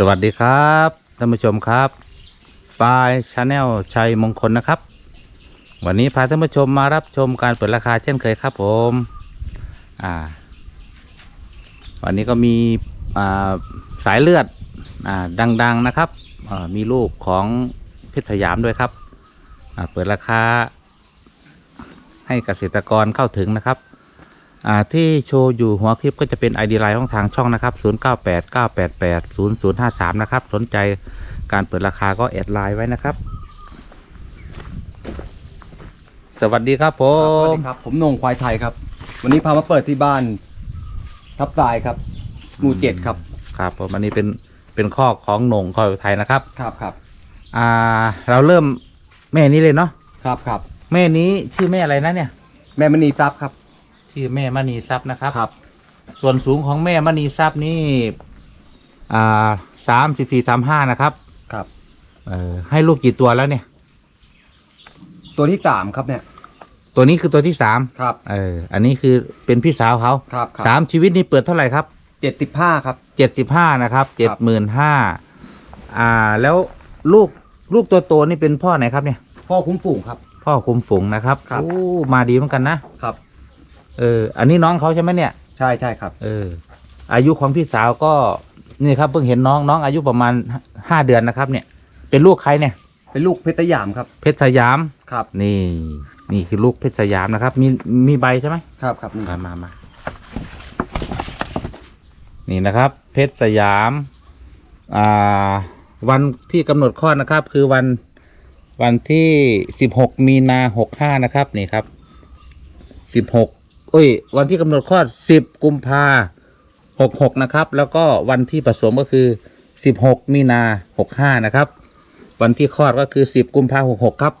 สวัสดีครับท่านผู้ชมครับฟายชาแนลชัยมงคลนะครับ วันนี้พาท่านผู้ชมมารับชมการเปิดราคาเช่นเคยครับผมอ่า วันนี้ก็มีอ่าสายเลือดอ่าดังๆนะครับอ่ามีลูกของเพชรสยามด้วยครับอ่าเปิดราคาให้เกษตรกรเข้าถึงนะครับ ที่โชว์อยู่หัวคลิปก็จะเป็น ID ไลน์ของทางช่องนะครับ 0989880053 นะครับ สนใจการเปิดราคาก็แอดไลน์ไว้นะครับ สวัสดีครับผสวัสม ดีครับผมโหนงควายไทยครับ วันนี้พามาเปิดที่บ้าน ทับทรายครับ หมู่เจ็ดครับ ครับผมอันนี้เป็นเป็นข้อของหน่งคอยไทยนะครับ ครับครับอ่า เราเริ่มแม่นี้เลยเนาะ ครับครับแม่นี้ชื่อแม่อะไรนะเนี่ย แม่มณีทรัพย์ครับ ชื่อแม่มณีทรัพย์นะครับ ครับส่วนสูงของแม่มณีทรัพย์นี่อ่าสามสิบสี่สามห้านะครับ ครับ เออให้ลูกกี่ตัวแล้วเนี่ย ตัวที่สามครับเนี่ย ตัวนี้คือตัวที่สามครับ เออ อันนี้คือเป็นพี่สาวเขาครับครับ สามชีวิตนี้เปิดเท่าไหร่ครับ เจ็ดสิบห้าครับ เจ็ดสิบห้านะครับ เจ็ดหมื่นห้า อ่า แล้วลูกลูกตัวโตนี่เป็นพ่อไหนครับเนี่ย พ่อคุ้มฝูงครับ พ่อคุมฝูงนะครับครับ โอ้มาดีเหมือนกันนะ ครับ เออ อันนี้น้องเขาใช่ไหมเนี่ย ใช่ใช่ครับ เออ อายุของพี่สาวก็นี่ครับเพิ่งเห็นน้องน้องอายุประมาณห้าเดือนนะครับ เนี่ย เป็นลูกใครเนี่ย เป็นลูกเพชรสยามครับ เพชรสยาม ครับ นี่ นี่คือลูกเพชรสยามนะครับ มีมีใบใช่ไหมครับครับนี่มามามานี่นะครับ เพชรสยาม อ่า วันที่กำหนดคลอดนะครับ คือวันวันที่สิบหกมีนาหกห้านะครับ นี่ครับสิบหก เอ้ย วันที่กำหนดคลอดสิบกุมภาหกหกนะครับ แล้วก็วันที่ผสมก็คือสิบหกมีนาหกห้านะครับ วันที่คลอดก็คือสิบกุมภาหกหกครับ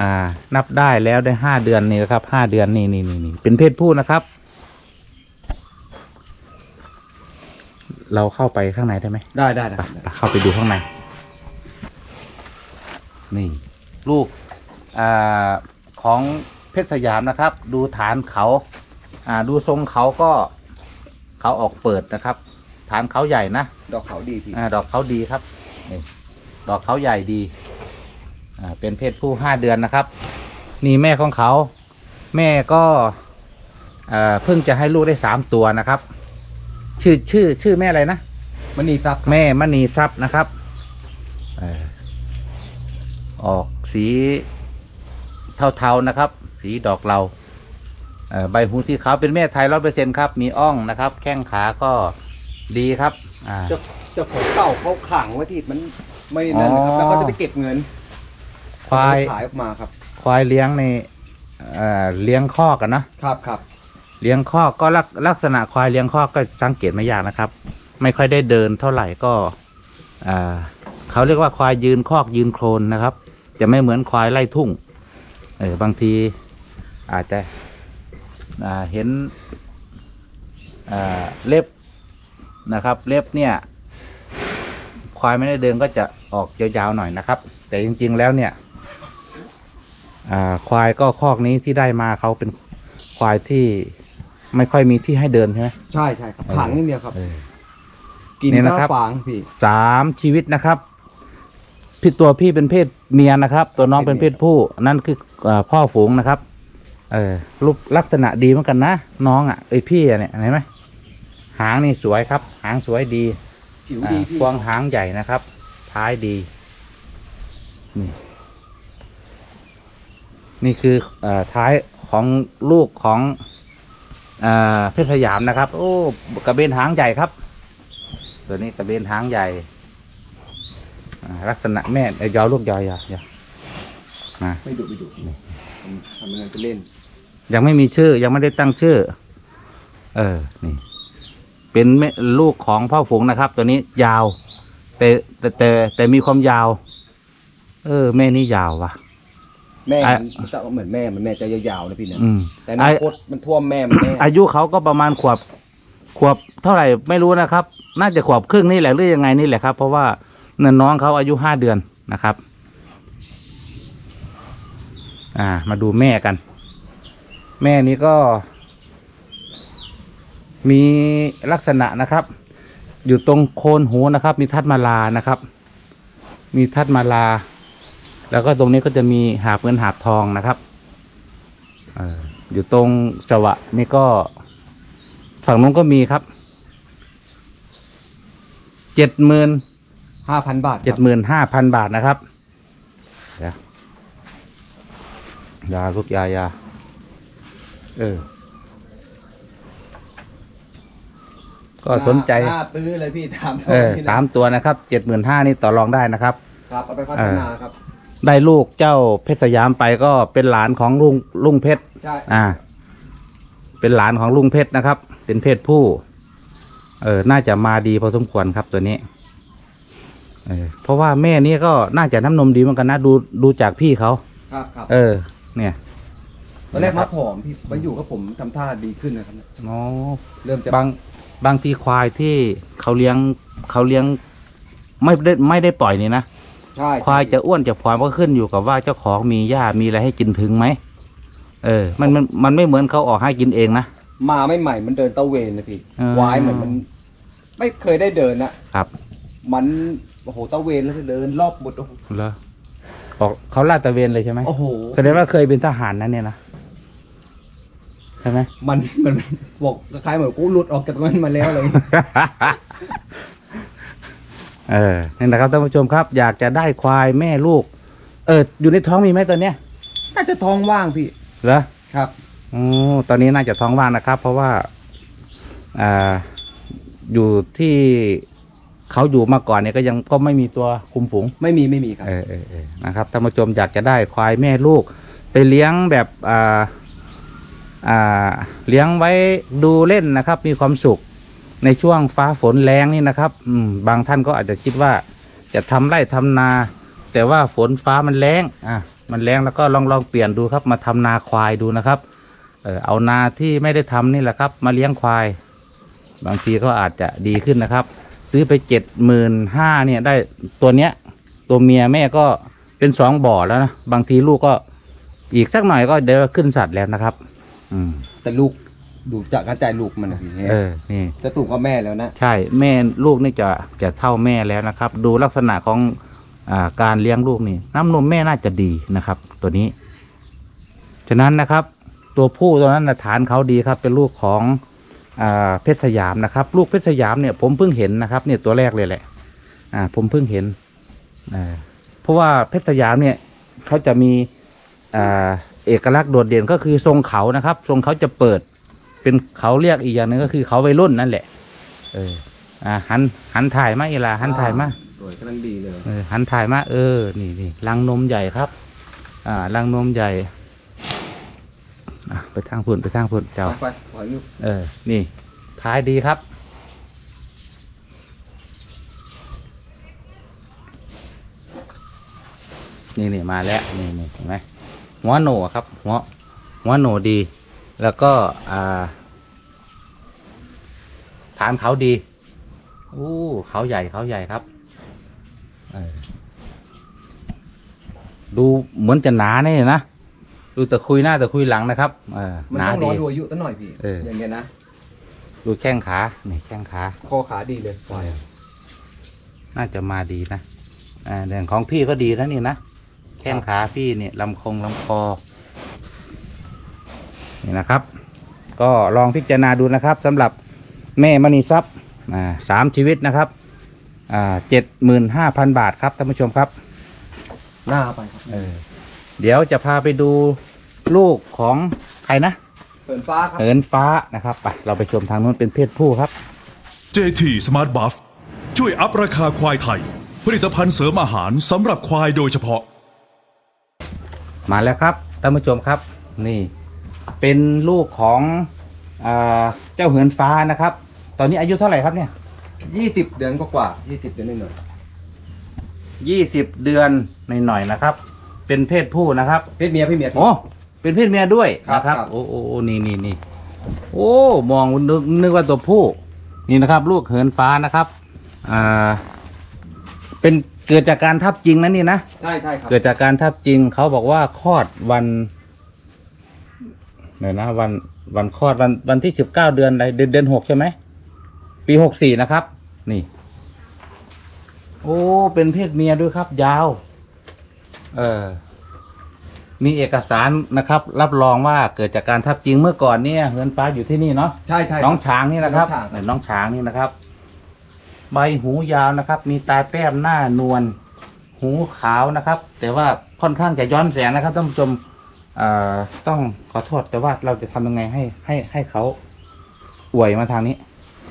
อ่า นับได้แล้วได้ห้าเดือนนี่นะครับห้าเดือนนี่นี่นี่นี่เป็นเพศผู้นะครับ เราเข้าไปข้างในได้ไหมได้ได้ได้ไปไปเข้าไปดูข้างใน นี่ ลูกอาของ เพชรสยามนะครับ ดูฐานเขาอ่าดูทรงเขาก็เขาออกเปิดนะครับ ฐานเขาใหญ่นะดอกเขาดีพี่อ่าดอกเขาดีครับนี่ดอกเขาใหญ่ดีอ่าเป็นเพศผู้ห้าเดือนนะครับ นี่แม่ของเขา แม่ก็เอ่อเพิ่งจะให้ลูกได้สามตัวนะครับ ชื่อชื่อชื่อแม่อะไรนะมณีทรัพย์ครับแม่มณีทรัพย์นะครับเอ่อออกสีเทาๆนะครับ สีดอกเราเอ่อใบหูสีขาวเป็นแม่ไทยร้อยเปอร์เซ็นครับ มีอ่องนะครับ แข้งขาก็ดีครับอ่าเจ้าเจ้าของเก่าเขาขังไว้ที่มันไม่นั่นนะครับอ๋อแล้วก็จะไปเก็บเงิน ควายขายออกมาครับ ควายเลี้ยงในเอ่อเลี้ยงคอกกันนะครับครับเลี้ยงคอกก็ลักลักษณะควายเลี้ยงคอกก็สังเกตไม่ยากนะครับ ไม่ค่อยได้เดินเท่าไหร่ก็อ่าเขาเรียกว่าควายยืนคอกยืนโคลนนะครับ จะไม่เหมือนควายไล่ทุ่งเออบางที อาจจะอ่าเห็นอ่าเล็บนะครับ เล็บเนี่ยควายไม่ได้เดินก็จะออกยาวๆหน่อยนะครับ แต่จริงๆแล้วเนี่ยอ่าควายก็คอกนี้ที่ได้มาเขาเป็นควายที่ไม่ค่อยมีที่ให้เดินใช่ไหมใช่ใช่ครับขังนิดเดียวครับเออกินนี่นะข้าวครับฟางพี่สามชีวิตนะครับพี่ตัวพี่เป็นเพศเมียนะครับ ตัวน้องเป็นเพศผู้ นั่นคืออาพ่อฝูงนะครับ เออรูปลักษณะดีเหมือนกันนะน้องอะไอยพี่อะเนี่ยเห็นไหมหางนี่สวยครับ หางสวยดีผิวอ่าดีพี่พวงหางใหญ่นะครับ ท้ายดีนี่นี่คือเออท้ายของลูกของเออเพชรสยามนะครับ โอ้กระเบนหางใหญ่ครับ ตัวนี้กระเบนหางใหญ่อ่าลักษณะแม่เอ้ยยาวลูกยาวยาวยาวอ่าไม่ดุไม่ดุทำงานไปเล่น ยังไม่มีชื่อ ยังไม่ได้ตั้งชื่อ เออ นี่ เป็นแม่ลูกของพ่อฝูงนะครับ ตัวนี้ยาว แต่แต่แต่แต่มีความยาว เออ แม่นี่ยาวว่ะ แม่อะมันจะเหมือนแม่มันแม่จะยาวๆนะพี่เนี่ยอืม แต่อนาคตมันท่วมแม่มันแน่อายุเขาก็ประมาณขวบ ขวบเท่าไหร่ไม่รู้นะครับ น่าจะขวบครึ่งนี่แหละหรือยังไงนี่แหละครับ เพราะว่าเนินน้องเขาอายุห้าเดือนนะครับ อ่า มาดูแม่กัน แม่นี้ก็ มีลักษณะนะครับ อยู่ตรงโคนหูนะครับ มีทัดมาลานะครับ มีทัดมาลา แล้วก็ตรงนี้ก็จะมีหาบเงินหาบทองนะครับเอออยู่ตรงสวะนี่ก็ ฝั่งนู้นก็มีครับเจ็ดหมื่นห้าพันบาทครับเจ็ดหมื่นห้าพันบาทนะครับเดี๋ยวยาลูกยายา เออ ก็สนใจหน้าตื้อเลยพี่ถามเออสามตัวนะครับเจ็ดหมื่นห้านี่ต่อรองได้นะครับ ครับเอาไปพัฒนาครับได้ลูกเจ้าเพชรสยามไปก็เป็นหลานของลุงลุงเพชรใช่อ่า เป็นหลานของลุงเพชรนะครับ เป็นเพศผู้ เออ น่าจะมาดีพอสมควรครับตัวนี้ เออ เพราะว่าแม่นี่ก็น่าจะน้ำนมดีเหมือนกันนะดูดูจากพี่เขา ครับครับเออ เนี่ย ตอนแรกมาผอมพี่มาอยู่กับผมทำท่าดีขึ้นนะครับ อ๋อเริ่มจะบางบางทีควายที่เขาเลี้ยงเขาเลี้ยงไม่ได้ไม่ได้ปล่อยนี่นะใช่ควายจะอ้วนจะผอมก็ขึ้นอยู่กับว่าเจ้าของมีหญ้ามีอะไรให้กินถึงไหมเออ มันมันมันไม่เหมือนเขาออกให้กินเองนะมาไม่ใหม่มันเดินตะเวนนะพี่อ่าวายเหมือนมัน ไม่เคยได้เดินนะครับมันโอ้โหตะเวนแล้วก็เดินรอบหมดโอ้โหเหรอออกเขาลาดตระเวนเลยใช่ไหมโอ้โหแสดงว่าเคยเป็นทหารนะเนี่ยนะ ใช่ไหม มันมันบอกคล้ายๆเหมือนกูหลุดออกจากมันมาแล้วเลย เออนี่นะครับท่านผู้ชมครับ อยากจะได้ควายแม่ลูก เออ อยู่ในท้องมีไหมตอนเนี้ยน่าจะท้องว่างพี่ เหรอครับโอ้ตอนนี้น่าจะท้องว่างนะครับ เพราะว่า อ่า อยู่ที่เขาอยู่มาก่อนเนี่ยก็ยังก็ไม่มีตัวคุมฝูง ไม่มีไม่มีครับ เออเออเออนะครับท่านผู้ชมอยากจะได้ควายแม่ลูก ไปเลี้ยงแบบอ่าอ่า เลี้ยงไว้ดูเล่นนะครับ มีความสุขในช่วงฟ้าฝนแรงนี่นะครับบางท่านก็อาจจะคิดว่าจะทำไร่ทำนา แต่ว่าฝนฟ้ามันแรงอะมันแรงแล้วก็ลองลองเปลี่ยนดูครับ มาทำนาควายดูนะครับเออเอานาที่ไม่ได้ทำนี่แหละครับ มาเลี้ยงควาย บางทีก็อาจจะดีขึ้นนะครับ ซื้อไปเจ็ดหมื่นห้าเนี่ยได้ตัวเนี้ย ตัวเมียแม่ก็เป็นสองบ่อแล้วนะบางทีลูกก็อีกสักหน่อยก็เดี๋ยวขึ้นสัตว์แล้วนะครับ อืมแต่ลูกดูจากกระจายลูกมันนะพี่เออนี่ จะตูกกับแม่แล้วนะ ใช่แม่ลูกนี่จะจะเท่าแม่แล้วนะครับ ดูลักษณะของอ่าการเลี้ยงลูกนี่ น้ำนมแม่น่าจะดีนะครับ ตัวนี้ ฉะนั้นนะครับ ตัวผู้ตัวนั้นนะฐานเขาดีครับ เป็นลูกของอ่าเพชรสยามนะครับ ลูกเพชรสยามเนี่ย ผมเพิ่งเห็นนะครับ เนี่ยตัวแรกเลยแหละ อ่า ผมเพิ่งเห็นอ่าเพราะว่าเพชรสยามเนี่ยเขาจะมีอ่า เอกลักษณ์โดดเด่นก็คือทรงเขานะครับ ทรงเขาจะเปิด เป็นเขาเรียกอีกอย่างหนึ่งก็คือเขาวัยรุ่นนั่นแหละ เออ อ่าหันหันถ่ายมาอีหลาหันถ่ายมาสวยกำลังดีเลยเออหันถ่ายมาเออ นี่นี่รังนมใหญ่ครับ อ่ารังนมใหญ่อะไปทางพุ่นไปทางพุ่นเจ้าไปไปขออยู่เออ นี่ท้ายดีครับ นี่นี่มาแล้ว นี่นี่เห็นไหม หัวโหนครับ หัวหัวโหนดี แล้วก็อ่าฐานเขาดีอู้เขาใหญ่เขาใหญ่ครับเออดูเหมือนจะหนาเนี่ยนะดูแต่คุยหน้าแต่คุยหลังนะครับเออมันหนาต้องรดีอดูอายุตั้งหน่อยพี่เออออย่างเงี้ยนะดูแข้งขานี่แข้งขาคอขาดีเลยปล่อยน่าจะมาดีนะอ่าเรื่องของพี่ก็ดีนะนี่นะ แข้งขาพี่เนี่ยลำคงลำคอนี่นะครับ ก็ลองพิจารณาดูนะครับสำหรับแม่มณีทรัพย์อ่าสามชีวิตนะครับอ่าเจ็ดหมื่นห้าพันบาทครับท่านผู้ชมครับหน้าไปครับเออเดี๋ยวจะพาไปดูลูกของใครนะเปิดฟ้าครับเหินฟ้านะครับไปเราไปชมทางนู้นเป็นเพศผู้ครับ JT Smart Buff ช่วยอัพราคาควายไทย ผลิตภัณฑ์เสริมอาหารสำหรับควายโดยเฉพาะ มาแล้วครับท่านผู้ชมครับนี่เป็นลูกของอาเจ้าเหินฟ้านะครับ ตอนนี้อายุเท่าไหร่ครับเนี่ยยี่สิบเดือนกว่ายี่สิบเดือนนิดหน่อยยี่สิบเดือนหน่อยๆนะครับ เป็นเพศผู้นะครับ เพศเมียเพศเมีย โอ้เป็นเพศเมียด้วยครับนะครับ ครับ โอ้โอ้โอ้นี่นี่นี่โอ้มองนึกนึกว่าตัวผู้ นี่นะครับ ลูกเหินฟ้านะครับอ่าเป็น เกิดจากการทับจริงนะนี่นะ ใช่ใช่ครับเกิดจากการทับจริงเขาบอกว่าคลอดวันเดี๋ยวนะวันวันคลอดวันวันที่สิบเก้าเดือนอะไรเดือนเดือนหกใช่ไหม ปีหกสี่นะครับ นี่ โอ้ เป็นเพศเมียด้วยครับ ยาว เออ มีเอกสารนะครับ รับรองว่าเกิดจากการทับจริงเมื่อก่อนเนี่ยเฮือนฟ้าอยู่ที่นี่เนาะใช่ใช่น้องช้างนี่นะครับน้องช้างเนี่ยน้องช้างนี่นะครับ ใบหูยาวนะครับ มีตาแต้มหน้านวลหูขาวนะครับ แต่ว่าค่อนข้างจะย้อนแสงนะครับท่านผู้ชมเอ่อต้องขอโทษแต่ว่าเราจะทำยังไงให้ให้ให้เขาอวยมาทางนี้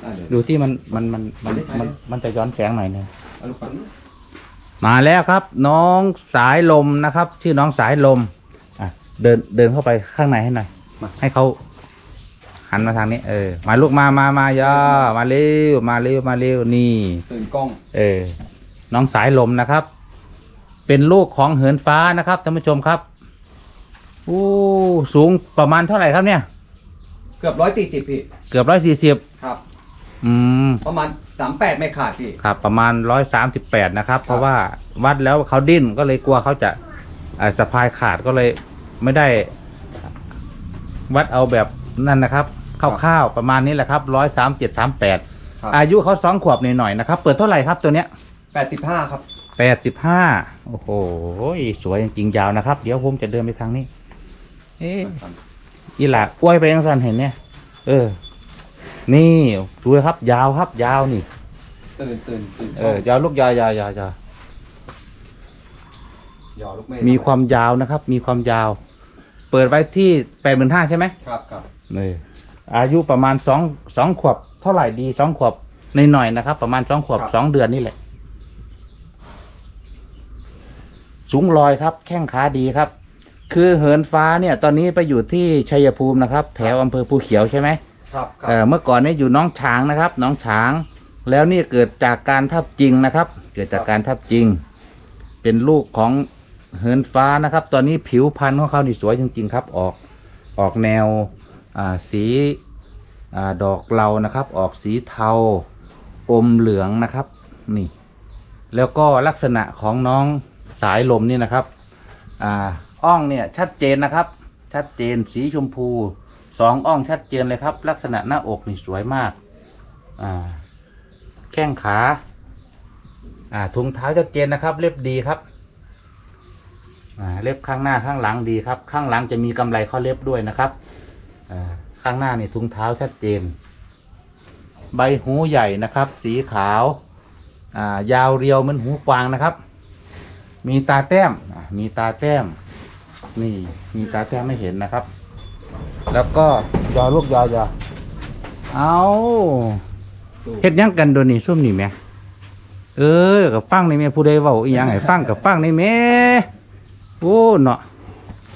อะเดี๋ยวดูที่มันมันมันมันไม่ได้ใช้มันมันจะย้อนแสงหน่อยหนึงเอาลูกปัดมาแล้วครับ น้องสายลมนะครับ ชื่อน้องสายลมอะเดินเดินเข้าไปข้างในให้หน่อยมาให้เขา หันมาทางนี้เออ มาลูกมามามาย่ามาเร็วมาเร็วมาเร็วนี่ ตื่นกล้อง เออ น้องสายลมนะครับ เป็นลูกของเหินฟ้านะครับท่านผู้ชมครับอู้สูงประมาณเท่าไหร่ครับเนี่ย เกือบร้อยสี่สิบพี่ เกือบร้อยสี่สิบครับ อืม ประมาณสามแปดไม่ขาดพี่ ครับ ประมาณร้อยสามสิบแปดนะครับครับเพราะว่าวัดแล้วเขาดิ้นก็เลยกลัวเขาจะอ่าสะพายขาดก็เลยไม่ได้ วัดเอาแบบนั่นนะครับ คร่าวๆประมาณนี้แหละครับร้อยสามเจ็ดสามแปดครับ อายุเขาสองขวบหน่อยๆนะครับ เปิดเท่าไหร่ครับตัวเนี้ยแปดสิบห้าครับ แปดสิบห้าโอ้โหสวยจริงๆยาวนะครับ เดี๋ยวผมจะเดินไปทางนี้ เอ๊ะอีหละอ้วยไปยังสันเห็นเนี่ย เออ นี่ดูครับ ยาวครับ ยาวนี่ ตื่นตื่นตื่นเออยาวลูกยาวยาวยาวยาวหยอลูกเมฆมีความยาวนะครับ มีความยาว เปิดไว้ที่แปดหมื่นห้าใช่ไหมครับครับ นี่ อายุประมาณสองสองขวบเท่าไหร่ดีสองขวบในหน่อยๆนะครับ ประมาณสองขวบสองเดือนนี่แหละ สูงลอยครับ แข้งขาดีครับ คือเหินฟ้าเนี่ย ตอนนี้ไปอยู่ที่ชัยภูมินะครับ แถวอำเภอภูเขียวใช่ไหม ครับครัเอ่อบเมื่อก่อนเนี่ยอยู่น้องช้างนะครับน้องช้าง แล้วนี่เกิดจากการทับจริงนะครับ เกิดจากการทับจริง เป็นลูกของเหินฟ้านะครับ ตอนนี้ผิวพรรณของเขานี่สวยจริง ๆ ครับ ออกออกแนวอ่า สีอ่าดอกเหลานะครับ ออกสีเทาอมเหลืองนะครับ นี่ แล้วก็ลักษณะของน้องสายลมนี่นะครับอ่าอ่องเนี่ยชัดเจนนะครับ ชัดเจนสีชมพูสองอ่องชัดเจนเลยครับ ลักษณะหน้าอกนี่สวยมากอ่าแข้งขาอ่าถุงเท้าชัดเจนนะครับ เล็บดีครับอ่าเล็บข้างหน้าข้างหลังดีครับ ข้างหลังจะมีกำไรข้อเล็บด้วยนะครับ ข้างหน้านี่ถุงเท้าชัดเจน ใบหูใหญ่นะครับ สีขาวายาวเรียวเหมือนหูกวางนะครับ มีตาแต้มมีตาแต้ม นี่มีตาแต้มไม่เห็นนะครับ แล้วก็ยอลูกยอยอเอาเฮ็ดยังกันโดยวนี่ซุ่มนี่แม่เออกับฟังในแม่ผู้ใดเว้าอีหยังให้ฟังกับฟังในแม่โอ้เนาะ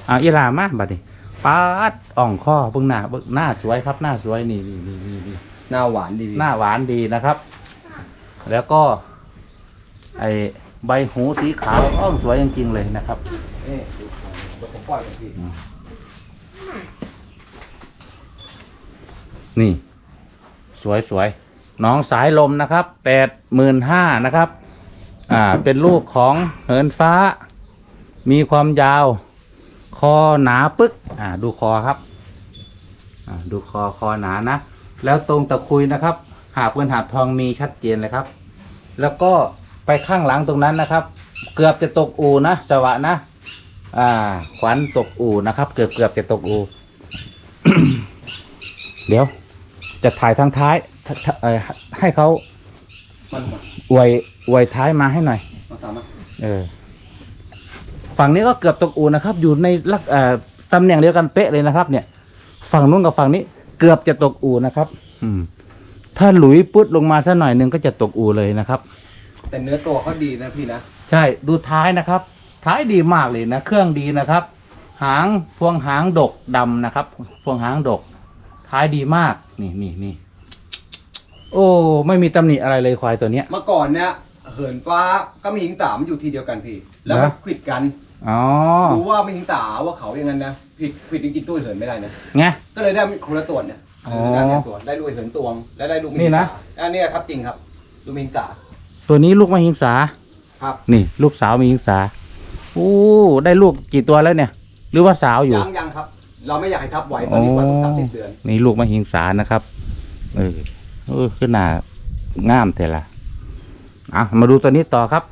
อ่าอีลามาบัดนี้ ปาดอ่องข้อเบิ่งหน้าเบิ่งหน้าสวยครับ หน้าสวยนี่นี่นี่นี่นี่หน้าหวานดีพี่หน้าหวานดีนะครับ แล้วก็ ไอใบหูสีขาวอ้อมสวยจริงๆเลยนะครับเอ๊ะดูเดี๋ยวผมปล่อยก่อนพี่นี่ สวยสวยน้องสายลมนะครับแปดหมื่นห้านะครับ อ่า เป็นลูกของเหินฟ้า มีความยาว คอหนาปึ๊ก อ่า ดูคอครับ อ่า ดูคอคอหนานะ แล้วตรงตะคุยนะครับ หาบเงินหาบทองมีชัดเจนเลยครับ แล้วก็ไปข้างหลังตรงนั้นนะครับ เกือบจะตกอูนะสวะนะ อ่า ขวัญตกอูนะครับ เกือบเกือบจะตกอูเดี๋ยว จะถ่ายทางท้ายททเอ่อให้เขามันมันอวยอวยท้ายมาให้หน่อยมันสามารถเออ ฝั่งนี้ก็เกือบตกอูนะครับ อยู่ในลักเอ่อตำแหน่งเดียวกันเป๊ะเลยนะครับ เนี่ย ฝั่งนู้นกับฝั่งนี้ เกือบจะตกอูนะครับ อืม ถ้าหลุยปุ๊ดลงมาสักหน่อยหนึงก็จะตกอูเลยนะครับ แต่เนื้อตัวเขาดีนะพี่นะ ใช่ดูท้ายนะครับ ท้ายดีมากเลยนะ เครื่องดีนะครับ หางพวงหางดกดำนะครับ พวงหางดก ท้ายดีมาก นี่นี่นี่โอ้ ไม่มีตำหนิอะไรเลยควายตัวเนี้ย เมื่อก่อนเนี่ยเหินฟ้าก็มีหิงตามันอยู่ทีเดียวกันพี่ แล้วมันนะขวิดกัน อ๋อรู้ว่าไม่หิงตาว่าเขาอย่างนั้นนะผิดขวิดจริงๆตัวเหินไม่ได้นะไง ก็เลยได้คนละตัวเนี่ยอ๋อได้แค่ตัวได้ลูกเหินตวงและได้ลูกมินี่นะ ตาอันนี้ครับจริงครับลูกมิงตาตัวนี้ลูกมหิงสา ครับนี่ ลูกสาวมหิงสาโอ้ได้ลูกกี่ตัวแล้วเนี่ย หรือว่าสาวอยู่ยังยังครับ เราไม่อยากให้ทับไว้ตอนนี้กว่าสามสิบเดือนนี่ลูกมหิงสานะครับ เออเออขึ้นหนางามเสร็จละอะมาดูตัวนี้ต่อครับ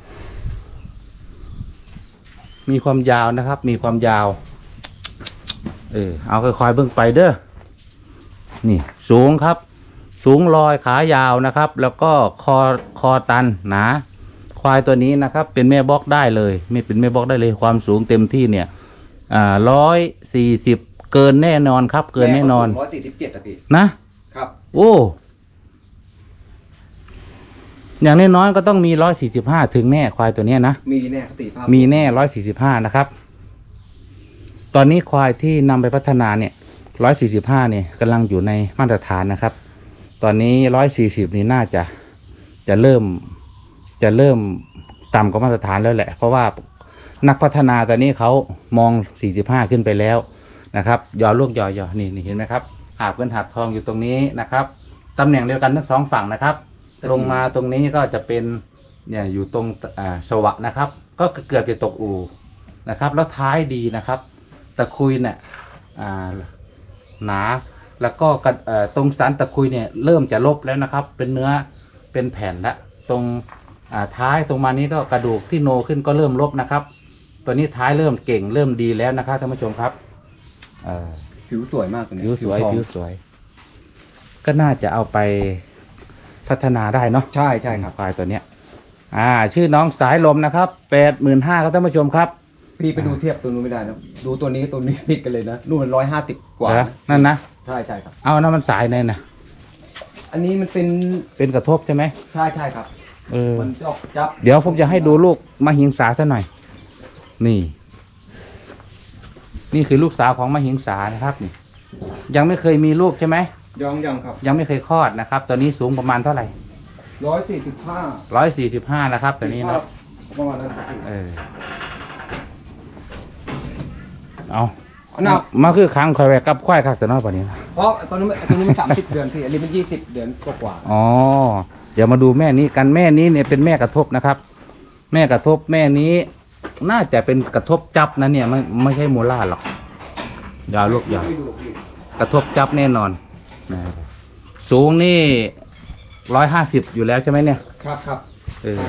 มีความยาวนะครับ มีความยาว เออเอาค่อยๆเบิ่งไปเด้อนี่สูงครับ สูงลอยขายาวนะครับ แล้วก็คอคอตันหนาควายตัวนี้นะครับ เป็นแม่บล็อกได้เลยไม่เป็นแม่บล็อกได้เลยความสูงเต็มที่เนี่ยอ่าร้อยสี่สิบเกินแน่นอนครับ เกินแน่นอนร้อยสี่สิบเจ็ดอะพี่นะครับ โอ้ อย่างน้อยๆก็ต้องมีร้อยสี่สิบห้าถึงแน่ควายตัวเนี้ยนะ มีแน่คติภาพมีแน่ร้อยสี่สิบห้านะครับ ตอนนี้ควายที่นำไปพัฒนาเนี่ยร้อยสี่สิบห้าเนี่ยกำลังอยู่ในมาตรฐานนะครับ ตอนนี้ร้อยสี่สิบนี่น่าจะจะเริ่มจะเริ่มต่ำกว่ามาตรฐานแล้วแหละ เพราะว่านักพัฒนาตอนนี้เขามองสี่สิบห้าขึ้นไปแล้วนะครับยอลูกยอยอนี่นี่เห็นไหมครับหาบเงินหาบทองอยู่ตรงนี้นะครับตำแหน่งเดียวกันทั้งสองฝั่งนะครับ ตรงมาตรงนี้ก็จะเป็นเนี่ยอยู่ตรงอ่าสวะนะครับ ก็เกือบจะตกอูนะครับ แล้วท้ายดีนะครับ ตะคุยเนี่ยอ่าหนาแล้วก็กระเอ่อตรงสันตะคุยเนี่ยเริ่มจะลบแล้วนะครับ เป็นเนื้อเป็นแผ่นละตรงอ่าท้ายตรงมานี้ก็กระดูกที่โนขึ้นก็เริ่มลบนะครับ ตัวนี้ท้ายเริ่มเก่งเริ่มดีแล้วนะครับท่านผู้ชมครับเอ่อผิวสวยมากเลยผิวสวยทองผิวสวย ก็น่าจะเอาไป พัฒนาได้เนาะใช่ใช่ครับควายตัวเนี้ย อ่า ชื่อน้องสายลมนะครับแปดหมื่นห้าครับท่านผู้ชมครับ พี่ไปดูเทียบตัวนู้นไม่ได้นะดูตัวนี้กับตัวนี้ผิดกันเลยนะนู่นมันร้อยห้าสิบกว่าเหรอนั่นนะ ใช่ใช่ครับ เอานั่นมันสายไหนนะอันนี้มันเป็นเป็นกระทบใช่ไหมใช่ใช่ครับ เออ มันจะออกจับเดี๋ยวผมจะให้ดูลูกมาหิงสาซะหน่อย นี่ นี่คือลูกสาวของมาหิงสานะครับนี่ ยังไม่เคยมีลูกใช่ไหม ยองยังครับยังไม่เคยคลอดนะครับตอนนี้สูงประมาณเท่าไหร่ร้อยสี่สิบห้าร้อยสี่สิบห้านะครับตอนนี้เนาะประมาณนั้นครับเออเอาเอาหนักมาคือครั้งคอยแวกกับควายคักแต่น้อยกว่านี้นะเพราะตอนนี้นตัวนี้มันสามสิบเดือนพี่อันนี้มันยี่สิบเดือนกว่าอ๋อเดี๋ยวมาดูแม่นี้กันแม่นี้เนี่ยเป็นแม่กระทบนะครับ แม่กระทบแม่นี้ น่าจะเป็นกระทบจับนะเนี่ยไม่ไม่ใช่มูล่าหรอกอยาวลูกๆยาวไม่ดูพี่กระทบจับแน่นอน นะครับสูงนี่ร้อยห้าสิบอยู่แล้วใช่ไหมเนี่ย ครับครับเออ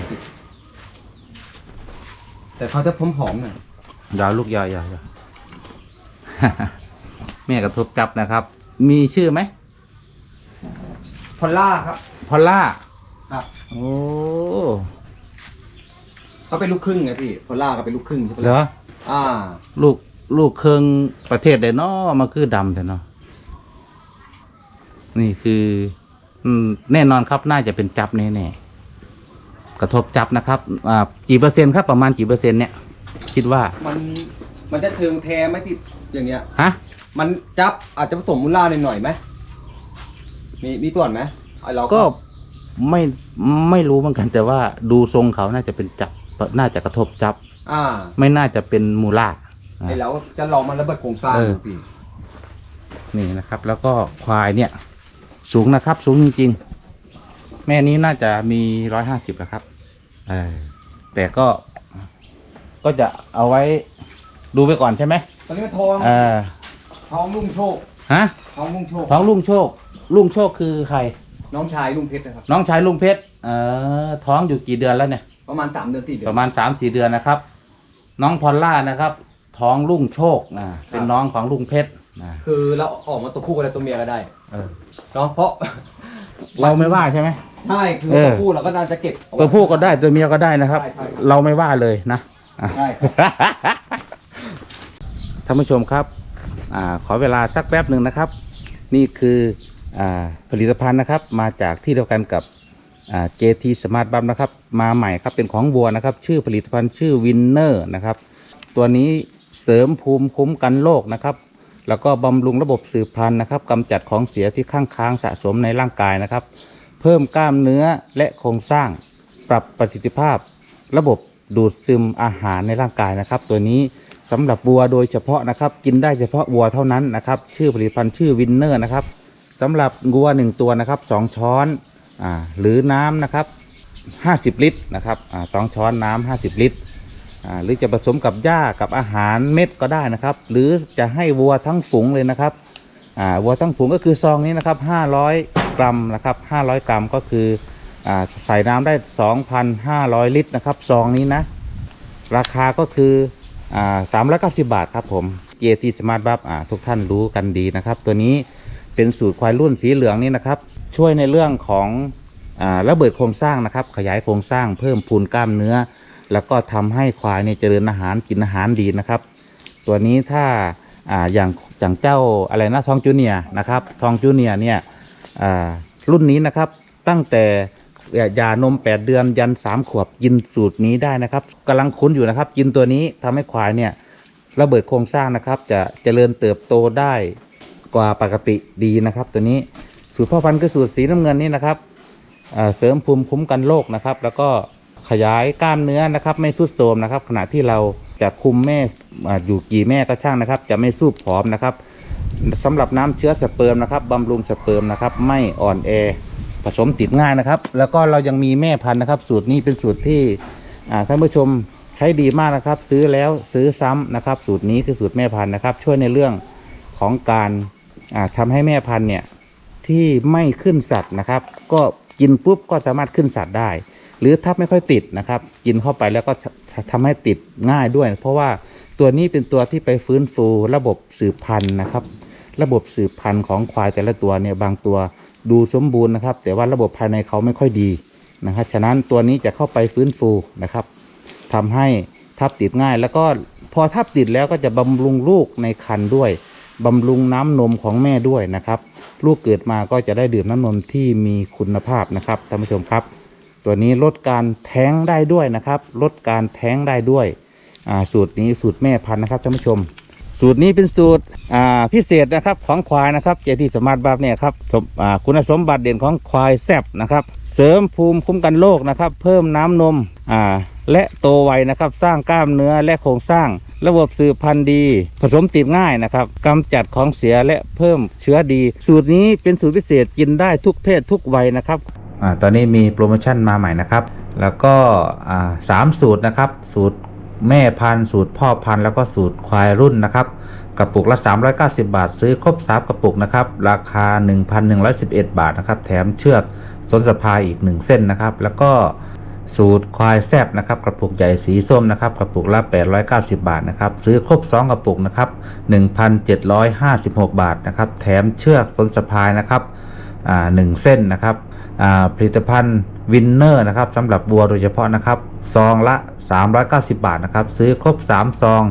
แต่เขาจะผอมๆหน่อยยาวลูกยาวยาวยาว แม่กระทบจับนะครับ มีชื่อไหมพอลล่าครับ พอลล่า ครับ โอ้เขาเป็นลูกครึ่งไงพี่ พอลล่าก็เป็นลูกครึ่งใช่ไหมเหรอ อ่า ลูกลูกเครื่องประเทศใดเนาะมาคือดำแต่เนาะ นี่คืออืมแน่นอนครับน่าจะเป็นจับแน่ๆกระทบจับนะครับอ่ากี่เปอร์เซ็นต์ครับประมาณกี่เปอร์เซ็นต์เนี่ย คิดว่า มันมันจะถึงแท้ไหมพี่อย่างเงี้ย ฮะ มันจับอาจจะผสมมูลล่าหน่อยๆไหมมีมีส่วนไหมไอ้เราก็ไม่ไม่รู้เหมือนกันแต่ว่าดูทรงเขาน่าจะเป็นจับน่าจะกระทบจับ อ่า ไม่น่าจะเป็นมูล่าอ่าไอ้เราจะลองมันระเบิดโครงสร้างเออพี่นี่นะครับ แล้วก็ควายเนี่ย สูงนะครับ สูงจริงๆ แม่นี้น่าจะมีร้อยห้าสิบแล้วครับเออแต่ก็ก็จะเอาไว้ดูไปก่อนใช่ไหมตอนนี้มันทองเออท้องลุงโชคฮะท้องลุงโชคท้องลุงโชค ลุงโชคคือใคร น้องชายลุงเพชรนะครับน้องชายลุงเพชรเออท้องอยู่กี่เดือนแล้วเนี่ย ประมาณสามเดือนสี่เดือนประมาณสามสี่เดือนนะครับ น้องพอลล่านะครับ ท้องลุงโชคนะเป็นน้องของลุงเพชรนะคือเราออกมาตัวผู้กับตัวเมียก็ได้ เออเนาะเพราะเราไม่ว่าใช่ไหม ใช่คือเออ ตัวผู้เราก็น่าจะเก็บเอาไตัวผู้ก็ได้ตัวเมียก็ได้นะครับ ใช่ใช่ เราไม่ว่าเลยนะอะ ใช่ครับ ท่านผู้ชมครับอาขอเวลาสักแป๊บหนึ่งนะครับ นี่คืออาผลิตภัณฑ์นะครับ มาจากที่เดียวกันกับอ่า JT Smart b u m นะครับ มาใหม่ครับเป็นของวัวนะครับ ชื่อผลิตภัณฑ์ชื่อ Winner นะครับ ตัวนี้เสริมภูมิคุ้มกันโรคนะครับ แล้วก็บำรุงระบบสืบพันธุ์นะครับกำจัดของเสียที่ข้างค้างสะสมในร่างกายนะครับ เพิ่มกล้ามเนื้อและโครงสร้าง ปรับประสิทธิภาพ ระบบดูดซึมอาหารในร่างกายนะครับ ตัวนี้สำหรับวัวโดยเฉพาะนะครับ กินได้เฉพาะวัวเท่านั้นนะครับ ชื่อผลิตภัณฑ์ชื่อวินเนอร์นะครับสำหรับวัวหนึ่งตัวนะครับสองช้อนอหรือน้ำนะครับห้าสิบลิตรนะครับอสองช้อนน้ำห้าสิบลิตร หรือจะผสมกับหญ้ากับอาหารเม็ดก็ได้นะครับ หรือจะให้วัวทั้งฝูงเลยนะครับวัวทั้งฝูงก็คือซองนี้นะครับห้าร้อยกรัมนะครับห้าร้อยกรัมก็คืออใส่น้ำได้ 2,500 ลิตรนะครับซองนี้นะ ราคาก็คืออ่า390บาทครับผม JT Smart Buff อ่าทุกท่านรู้กันดีนะครับ ตัวนี้เป็นสูตรควายรุ่นสีเหลืองนี่นะครับ ช่วยในเรื่องของอระเบิดโครงสร้างนะครับ ขยายโครงสร้างเพิ่มพูนกล้ามเนื้อ แล้วก็ทำให้ควายเนี่ยเจริญอาหารกินอาหารดีนะครับ ตัวนี้ถ้าอ่าอย่างอย่างเจ้าอะไรนะทองจูเนียนะครับทองจูเนียเนี่ยอ่ารุ่นนี้นะครับตั้งแต่ยานม 8 เดือนยัน 3 ขวบกินสูตรนี้ได้นะครับกำลังคุ้นอยู่นะครับ กินตัวนี้ทำให้ควายเนี่ยระเบิดโครงสร้างนะครับ จะเจริญเติบโตได้กว่าปกติดีนะครับ ตัวนี้สูตรพ่อพันธุ์คือสูตรสีน้ำเงินนี่นะครับเสริมภูมิคุ้มกันโรคนะครับ แล้วก็ ขยายกล้ามเนื้อนะครับ ไม่สุดโทมนะครับ ขณะที่เราจะคุมแม่อยู่กี่แม่ก็ช่างนะครับ จะไม่สู้ผอมนะครับสำหรับน้ำเชื้อสเปิร์มนะครับบำรุงสเปิร์มนะครับ ไม่อ่อนแอผสมติดง่ายนะครับ แล้วก็เรายังมีแม่พันธุ์นะครับ สูตรนี้เป็นสูตรที่ท่านผู้ชมใช้ดีมากนะครับ ซื้อแล้วซื้อซ้ำนะครับ สูตรนี้คือสูตรแม่พันธุ์นะครับ ช่วยในเรื่องของการอ่าทำให้แม่พันธุ์เนี่ยที่ไม่ขึ้นสัตว์นะครับ ก็กินปุ๊บก็สามารถขึ้นสัตว์ได้ หรือถ้าไม่ค่อยติดนะครับ กินเข้าไปแล้วก็ททำให้ติดง่ายด้วย เพราะว่าตัวนี้เป็นตัวที่ไปฟื้นฟูระบบสืบพันธุ์นะครับ ระบบสืบพันธุ์ของควายแต่ละตัวเนี่ยบางตัวดูสมบูรณ์นะครับ แต่ว่าระบบภายในเขาไม่ค่อยดีนะครับฉะนั้นตัวนี้จะเข้าไปฟื้นฟูนะครับทำให้ทับติดง่าย แล้วก็พอทับติดแล้วก็จะบำรุงลูกในครรภ์ด้วยบำรุงน้ำนมของแม่ด้วยนะครับ ลูกเกิดมาก็จะได้ดื่มน้ำนมที่มีคุณภาพนะครับท่านผู้ชมครับ ตัวนี้ลดการแท้งได้ด้วยนะครับ ลดการแท้งได้ด้วยสูตรนี้สูตรแม่พันธุ์นะครับท่านผู้ชม สูตรนี้เป็นสูตรพิเศษนะครับของควายนะครับเจที่สมาร์ทบัฟเนี่ยครับคุณสมบัติเด่นของควายแซบนะครับ เสริมภูมิคุ้มกันโรคนะครับ เพิ่มน้ำนมและโตไวนะครับ สร้างกล้ามเนื้อและโครงสร้างระบบสืบพันธุ์ดี ผสมติดง่ายนะครับกำจัดของเสียและเพิ่มเชื้อดี สูตรนี้เป็นสูตรพิเศษกินได้ทุกเพศทุกวัยนะครับ ตอนนี้มีโปรโมชั่นมาใหม่นะครับ แล้วก็สามสูตรนะครับ สูตรแม่พันธุ์สูตรพ่อพันธุ์แล้วก็สูตรควายรุ่นนะครับ กระปุกละ 390 บาท ซื้อครบ3กระปุกนะครับ ราคา 1,111 บาทนะครับ แถมเชือกสนสะพายอีก 1 เส้นนะครับ แล้วก็สูตรควายแซบนะครับ กระปุกใหญ่สีส้มนะครับ กระปุกละ 890 บาทนะครับ ซื้อครบ 2 กระปุกนะครับ 1,756 บาทนะครับ แถมเชือกสนสะพายนะครับอ่าหนึ่งเส้นนะครับ ผลิตภัณฑ์วินเนอร์นะครับสำหรับวัวโดยเฉพาะนะครับซองละ 390 บาทนะครับซื้อครบ 3 ซอง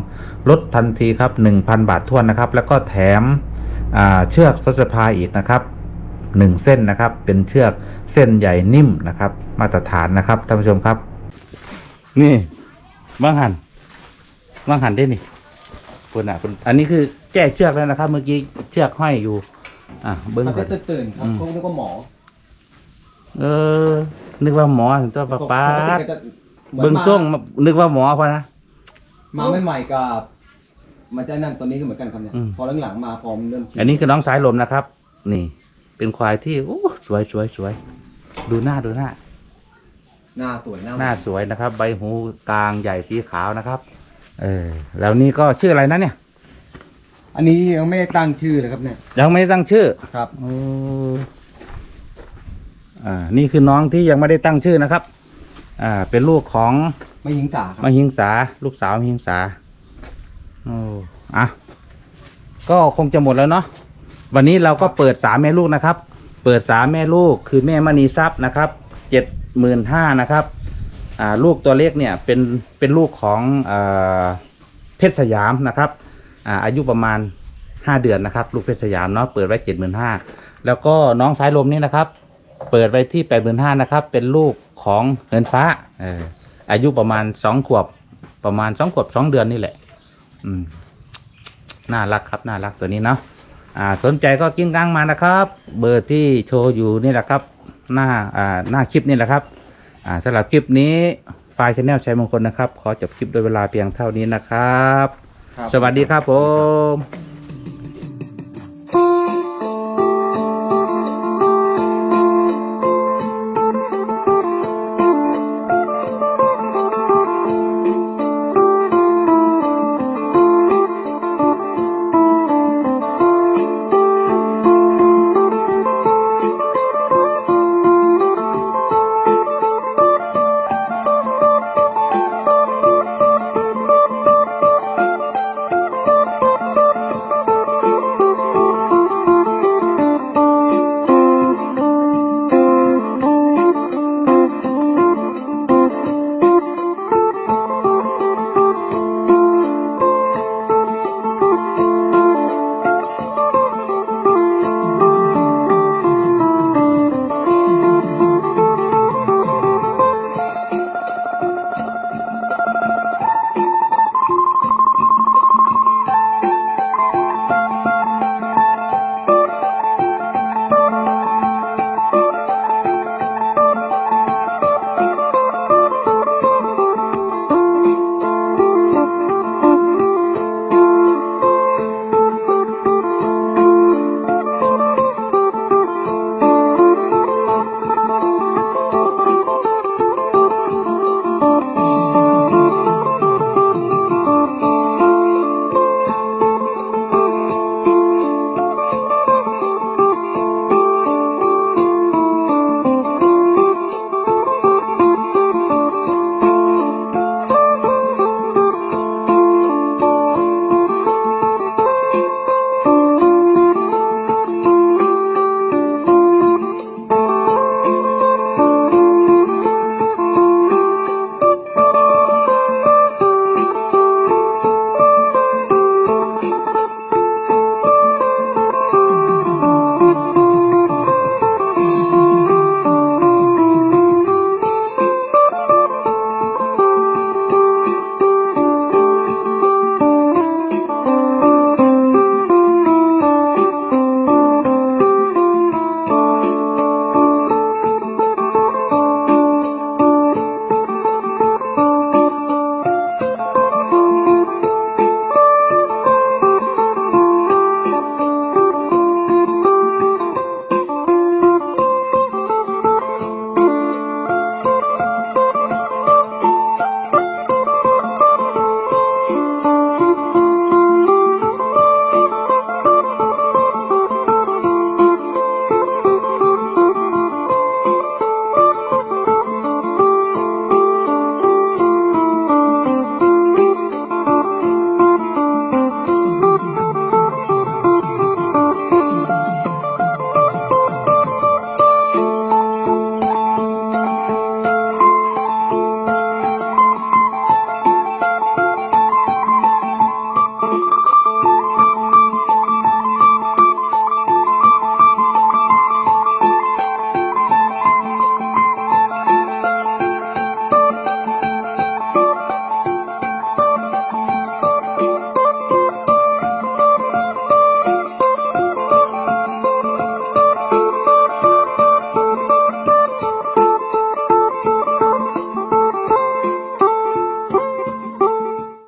ลดทันทีครับ 1,000 บาททวนนะครับ แล้วก็แถมอ่าเชือกสสพายอีกนะครับ 1 เส้นนะครับเป็นเชือกเส้นใหญ่นิ่มนะครับ มาตรฐานนะครับท่านผู้ชมครับ นี่บางหันบางหันได้นี่คุณอะคุณอันนี้คือแก้เชือกแล้วนะครับ เมื่อกี้เชือกห้อยอยู่ อะเบิ้งเขาก่อจะนตื่นๆครับอืมเขานึกว่าหมอ เออ นึกว่าหมอถึงตัวป้าป้าปกติก็จะหมือนเบิ้งมาส่งมานึกว่าหมอพอนะ มาใหม่ๆกับ มันจะนั่นตัวนี้ก็เหมือนกันครับเนี่ยอืม พอหลังๆมาพอมนเริ่มอันนี้คือน้องสายลมนะครับ นี่ เป็นควายที่โอ้สวยสวยสวย ดูหน้าดูหน้า หน้าสวยหน้าหน้าสวยนะครับ ใบหูกลางใหญ่สีขาวนะครับ เออ แล้วนี่ก็ชื่ออะไรนะเนี่ย อันนี้ยังไม่ได้ตั้งชื่อเลยครับเนี่ยยังไม่ได้ตั้งชื่อครับ โอ้ อ่านี่คือน้องที่ยังไม่ได้ตั้งชื่อนะครับ อ่า เป็นลูกของไม่ยิงสาครับ มหิงสา ลูกสาวมหิงสาโอ้อะก็คงจะหมดแล้วเนาะวันนี้เราก็เปิดสามแม่ลูกนะครับ เปิดสามแม่ลูกคือแม่มณีทรัพย์นะครับเจ็ดหมื่นห้านะครับ อ่าลูกตัวเล็กเนี่ยเป็นเป็นลูกของอ่าเพชรสยามนะครับ อ่าอายุประมาณห้าเดือนนะครับ ลูกเพชรสยามเนาะเปิดไว้เจ็ดหมื่นห้าแล้วก็น้องสายลมนี่นะครับ เปิดไว้ที่แปดหมื่นห้านะครับ เป็นลูกของเหินฟ้าเอออายุประมาณสองขวบ ประมาณสองขวบสองเดือนนี่แหละ อืม น่ารักครับ น่ารักตัวนี้เนาะอ่า สนใจก็กิ้งกังมานะครับ เบอร์ที่โชว์อยู่นี่แหละครับ หน้า อ่า หน้าคลิปนี่แหละครับ อ่าสำหรับคลิปนี้ไฟล์ชแนลชัยมงคลนะครับ ขอจบคลิปโดยเวลาเพียงเท่านี้นะครับครับสวัสดีครับผม